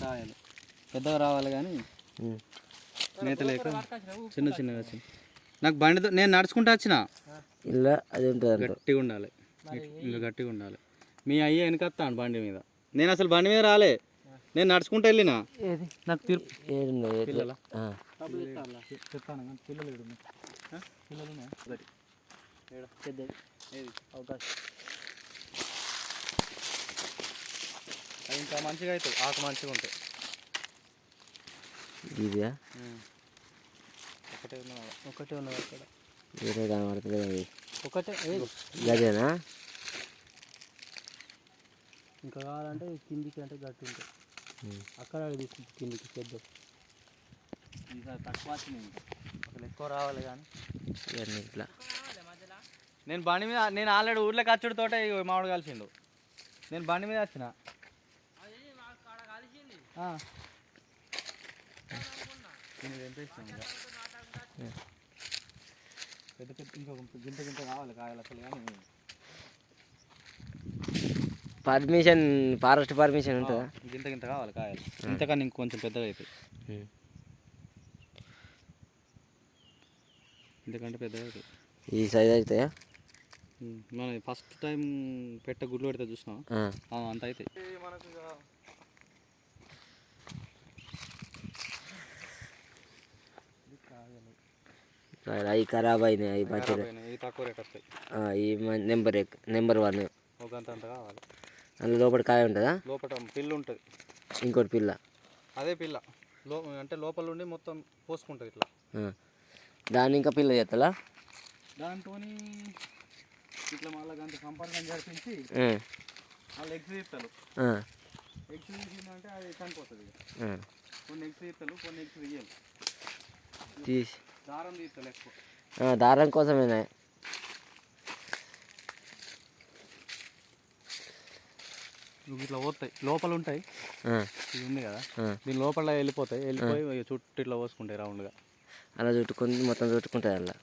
కాయలు పెద్దగా రావాలి కానీ. నేత లేక చిన్న చిన్నగా వచ్చింది నాకు బండితో నేను నడుచుకుంటూ వచ్చిన. ఇలా అది ఉంటుంది గట్టిగా ఉండాలి. ఇంకా గట్టిగా ఉండాలి. మీ అయ్య వెనకత్తాను బండి మీద. నేను అసలు బండి మీద రాలే. నేను నడుచుకుంటూ వెళ్ళిన. ఏది? నాకు తిరు ఏడున్నాయి ఎట్లా? పిల్లలా? ఒకటి. ఏడ? ఏది? అవకాశం అవి ఇంకా మంచిగా అవుతాయి ఆకు మంచిగా ఉంటాయి ఇదియా ఒకటే ఉన్నది ఒకటే ఉన్నది అక్కడ వేరే కనబడుతుంది అది ఒకటే? గదేనా ఇంకా కావాలంటే కిందికి అంటే గట్టి ఉంటాయి ఉమ్. అక్కడ తీసుకుంటే కిందికి పెద్ద ఈసారి తక్కువ ఇంకా అసలు ఎక్కువ రావాలి కానీ. ఇవన్నీ ఇట్లా. నేను బండి మీద నేను ఆల్రెడీ ఊర్లోకి వచ్చుడు తోట మామిడి కలిసిండు నేను బండి మీద వచ్చిన. పెద్ద పెద్ద ఇంకొక గింత గింత కావాలి కాయలు అసలు కానీ. పర్మిషన్ ఫారెస్ట్ పర్మిషన్ ఉంటుందా? గింత గింత కావాలి కాయలు. ఇంతకన్నా ఇంకొంచెం పెద్దగా అవుతాయి పెద్దగా అవుతాయి ఈ సైజ్ అవుతాయా మన ఫస్ట్ టైం పెట్ట గుడ్లు పెడితే చూసినా. అంత అవుతాయి మనకు అవి ఖరాబ్ అయినాయి అవి మంచిగా. ఈ నెంబర్ నెంబర్ వన్. అందులో లోపల కాయ ఉంటుందా? లోపల పిల్లు ఉంటుంది. ఇంకోటి పిల్ల. అదే పిల్ల. లో అంటే లోపల ఉండి మొత్తం పోసుకుంటుంది ఇట్లా. దాన్ని ఇంకా పిల్ల చేస్తాలా దాంతో ఇట్లా మళ్ళీ అంత సంపర్కం జరిపించి. వాళ్ళు ఎగ్స్ తీస్తారు. ఎగ్స్ తీసిందంటే అది చనిపోతుంది. కొన్ని ఎగ్స్ తీస్తారు కొన్ని ఎగ్స్ తీయాలి. తీసి. దారం తీస్తారు ఎక్కువ. దారం కోసమేనా? ఇట్లా పోతాయి. లోపల ఉంటాయి. ఇది ఉంది కదా. దీని లోపల వెళ్ళిపోతాయి. వెళ్ళిపోయి చుట్టూ ఇట్లా పోసుకుంటాయి రౌండ్గా. అలా చుట్టుకొని మొత్తం చుట్టుకుంటుంది అలా.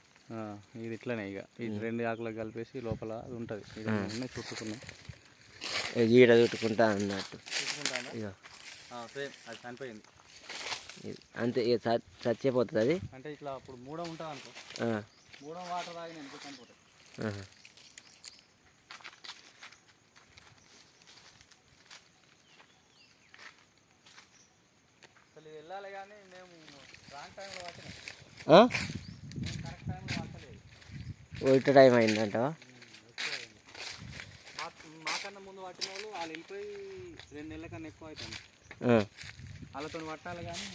ఇది ఇట్లనే ఇక. ఈ రెండు ఆకులకు కలిపేసి లోపల అది ఉంటుంది. ఇది చుట్టుకున్నాయి ఈడ చుట్టుకుంటా అన్నట్టు. ఇక సేమ్ అది చనిపోయింది. అంతే ఇక చచ్చిపోతుంది అది? అంటే ఇట్లా అప్పుడు మూడో ఉంటుంది అనుకో. మూడో వాటర్ తాగి నేను చనిపోతాయి ఆహా. అసలు ఇది వెళ్ళాలి కానీ మేము రాంగ్ టైంలో ఓ ఇట్ట టైం అయిందంటావా మా మాకన్నా ముందు పట్టిన వాళ్ళు వాళ్ళు వెళ్ళిపోయి రెండు నెలల కన్నా ఎక్కువ అవుతుంది. వాళ్ళతో పట్టాలి కానీ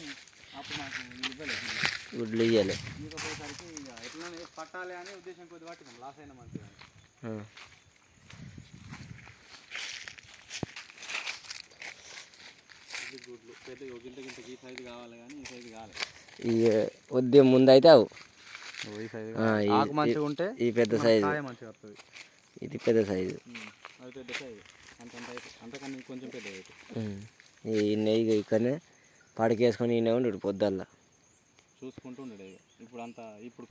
అప్పుడు మాకు ఇవ్వలేదు. గుడ్లు ఇయ్యాలి. ఇవ్వకపోయేసరికి ఇక ఎట్లా పట్టాలి అని ఉద్దేశం కొద్ది పట్టినాం లాస్ అయినా మంచిగా ఆ. ఇది గుడ్లు పెద్ద గింత గింత ఈ సైజు కావాలి కానీ ఈ సైజు కావాలి ఈ ఉద్యమం ముందు అయితే అవు ఈ సైజు ఆకు మంచిగా ఉంటే ఈ పెద్ద సైజు. మంచిగా వస్తుంది ఇది పెద్ద సైజు. అది పెద్ద సైజు. అంత అంత అయితే అంతకన్నా ఇంకొంచెం పెద్ద అయితే. ఉమ్. ఈ నెయ్యి ఇక్కడనే పడకేసుకొని ఈయన ఉండు పొద్దుల్లా. చూసుకుంటూ ఉండడు ఇప్పుడు అంత ఇప్పుడు